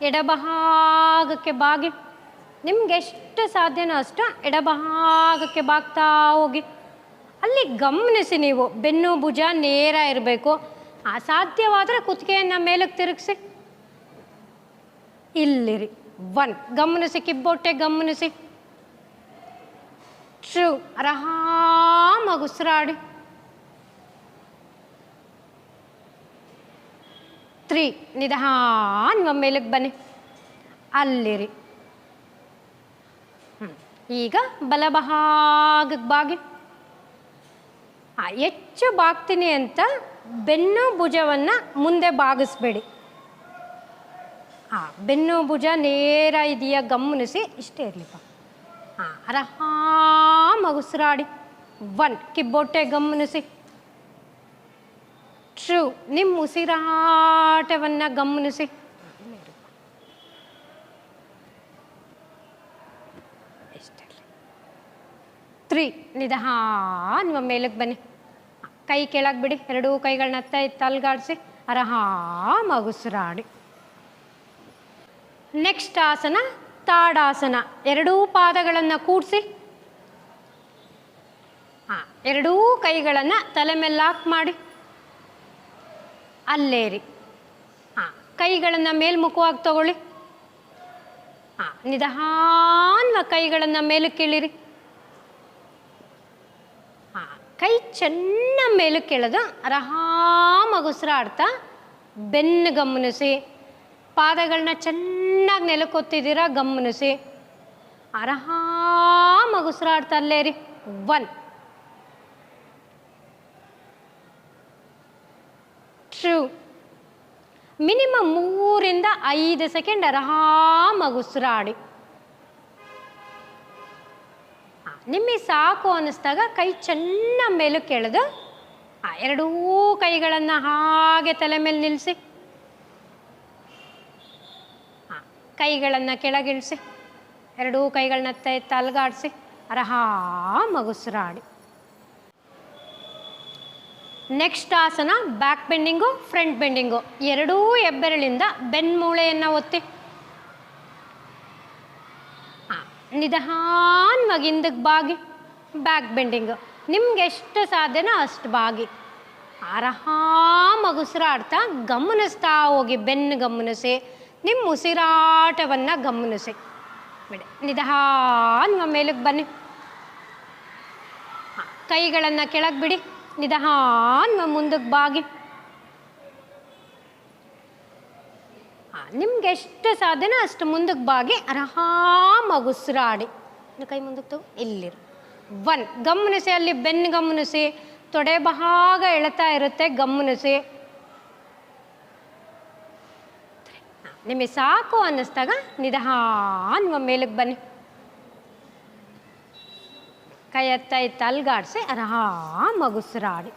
ಎಡಭಾಗಕ್ಕೆ ಬಾಗಿ. ನಿಮ್ಗೆ ಎಷ್ಟು ಸಾಧ್ಯನೋ ಅಷ್ಟು ಎಡಭಾಗಕ್ಕೆ ಬಾಗ್ತಾ ಹೋಗಿ. ಅಲ್ಲಿ ಗಮನಿಸಿ ನೀವು, ಬೆನ್ನು ಭುಜ ನೇರ ಇರಬೇಕು. ಅಸಾಧ್ಯವಾದರೆ ಕುತ್ತಿಗೆಯನ್ನು ಮೇಲಕ್ಕೆ ತಿರುಗಿಸಿ. ಇಲ್ಲಿರಿ, ಒನ್, ಗಮನಿಸಿ, ಕಿಬ್ಬೊಟ್ಟೆ ಗಮನಿಸಿ. ಟ್ರೂ ಆರಾಮಾಗಿ ಉಸಿರಾಡಿ ತ್ರೀ ನಿಧಾನ ಮೇಲಕ್ಕೆ ಬನ್ನಿ. ಅಲ್ಲಿರಿ. ಈಗ ಬಲಭಾಗಕ್ಕೆ ಬಾಗಿ. ಹೆಚ್ಚು ಬಾಗ್ತೀನಿ ಅಂತ ಬೆನ್ನು ಭುಜವನ್ನು ಮುಂದೆ ಬಾಗಿಸ್ಬೇಡಿ. ಹಾಂ ಬೆನ್ನು ಭುಜ ನೇರ ಇದೆಯಾ ಗಮನಿಸಿ ಇಷ್ಟೇ ಇರಲಿಪ್ಪ. ಹಾಂ ಅರಹಾಮ ಉಸಿರಾಡಿ ಒನ್, ಕಿಬ್ಬೊಟ್ಟೆ ಗಮನಿಸಿ. ಟ್ರೂ ನಿಮ್ಮ ಉಸಿರಾಟವನ್ನು ಗಮನಿಸಿ. ತ್ರೀ ನಿಧಾನ ಮೇಲಕ್ಕೆ ಬನ್ನಿ. ಕೈ ಕೆಳಗೆ ಬಿಡಿ, ಎರಡೂ ಕೈಗಳನ್ನ ತೈ ಎತ್ತಿ ಅಲ್ಗಾಡಿಸಿ ಆರಾಮಾಗಿ ಉಸಿರಾಡಿ. ನೆಕ್ಸ್ಟ್ ಆಸನ, ತಾಡಾಸನ. ಎರಡೂ ಪಾದಗಳನ್ನು ಕೂಡಿಸಿ. ಹಾಂ ಎರಡೂ ಕೈಗಳನ್ನು ತಲೆ ಮೇಲೆ ಲಾಕ್ ಮಾಡಿ. ಅಲ್ಲೇರಿ ಹಾಂ, ಕೈಗಳನ್ನು ಮೇಲ್ಮುಖವಾಗಿ ತಗೊಳ್ಳಿ. ಹಾಂ, ನಿಧಾನ್ವ ಕೈಗಳನ್ನು ಮೇಲಕ್ಕೆ ಇಳಿರಿ ಹಾಂ, ಕೈ ಚೆನ್ನ ಮೇಲಕ್ಕೆ ಎಳೆದು ಆರಾಮಾಗಿ ಉಸಿರಾಡ್ತಾ ಬೆನ್ನು ಗಮನಿಸಿ ಪಾದಗಳನ್ನ ಚೆನ್ನಾಗಿ ನೆಲಕ್ಕೊತ್ತಿದ್ದೀರಾ ಗಮನಿಸಿ. ಆರಾಮಾಗಿ ಉಸಿರಾಡ್ತಾ ಅಲ್ಲೇ ರೀ ಒನ್ ಟ್ರೂ ಮಿನಿಮಮ್ ಮೂರಿಂದ ಐದು ಸೆಕೆಂಡ್ ಆರಾಮಾಗಿ ಉಸಿರಾಡಿ. ನಿಮಗೆ ಸಾಕು ಅನ್ನಿಸ್ದಾಗ ಕೈ ಚೆನ್ನ ಮೇಲೆ ಕೆಳೆದು ಎರಡೂ ಕೈಗಳನ್ನು ಹಾಗೆ ತಲೆ ಮೇಲೆ ನಿಲ್ಲಿಸಿ. ಕೈಗಳನ್ನು ಕೆಳಗಿಳಿಸಿ, ಎರಡೂ ಕೈಗಳನ್ನ ತಲೆಗಾಡಿಸಿ ಅರಹಾ ಮಗುಸುರಾಡಿ ನೆಕ್ಸ್ಟ್ ಆಸನ ಬ್ಯಾಕ್ ಬೆಂಡಿಂಗು ಫ್ರಂಟ್ ಬೆಂಡಿಂಗು ಎರಡೂ ಹೆಬ್ಬೆರಳಿಂದ ಬೆನ್ಮೂಳೆಯನ್ನು ಒತ್ತಿ. ನಿಧಾನವಾಗಿ ಹಿಂದಕ್ಕೆ ಬಾಗಿ ಬ್ಯಾಕ್ ಬೆಂಡಿಂಗು ನಿಮ್ಗೆ ಎಷ್ಟು ಸಾಧ್ಯನೋ ಅಷ್ಟು ಬಾಗಿ. ಆರಾಮಾಗಿ ಉಸಿರಾಡ್ತಾ ಗಮನಿಸ್ತಾ ಹೋಗಿ ಬೆನ್ನು ಗಮನಿಸಿ ನಿಮ್ಮ ಉಸಿರಾಟವನ್ನು ಗಮನಿಸಿ. ಬಿಡಿ, ನಿಧಾನ ಮೇಲಕ್ಕೆ ಬನ್ನಿ. ಕೈಗಳನ್ನು ಕೆಳಗೆ ಬಿಡಿ. ನಿಧಾನ ಮುಂದಕ್ಕೆ ಬಾಗಿ. ನಿಮ್ಗೆ ಎಷ್ಟು ಸಾಧ್ಯನೋ ಅಷ್ಟು ಮುಂದಕ್ಕೆ ಬಾಗಿ. ಆರಾಮಾಗಿ ಉಸಿರಾಡಿ. ಕೈ ಮುಂದಕ್ಕೆ ತಗೋ. ಇಲ್ಲಿರು. ಒನ್, ಗಮನಿಸಿ, ಅಲ್ಲಿ ಬೆನ್ನು ಗಮನಿಸಿ. ತೊಡೆ ಭಾಗ ಎಳತಾ ಇರುತ್ತೆ, ಗಮನಿಸಿ. ನಿಮಗೆ ಸಾಕು ಅನ್ನಿಸ್ದಾಗ ನಿಧಾನ ಮೇಲಕ್ಕೆ ಬನ್ನಿ. ಕೈ ಎತ್ತ ಎತ್ತ ಅಲ್ಗಾಡಿಸಿ ಆರಾಮಾಗಿ ಉಸಿರಾಡಿ.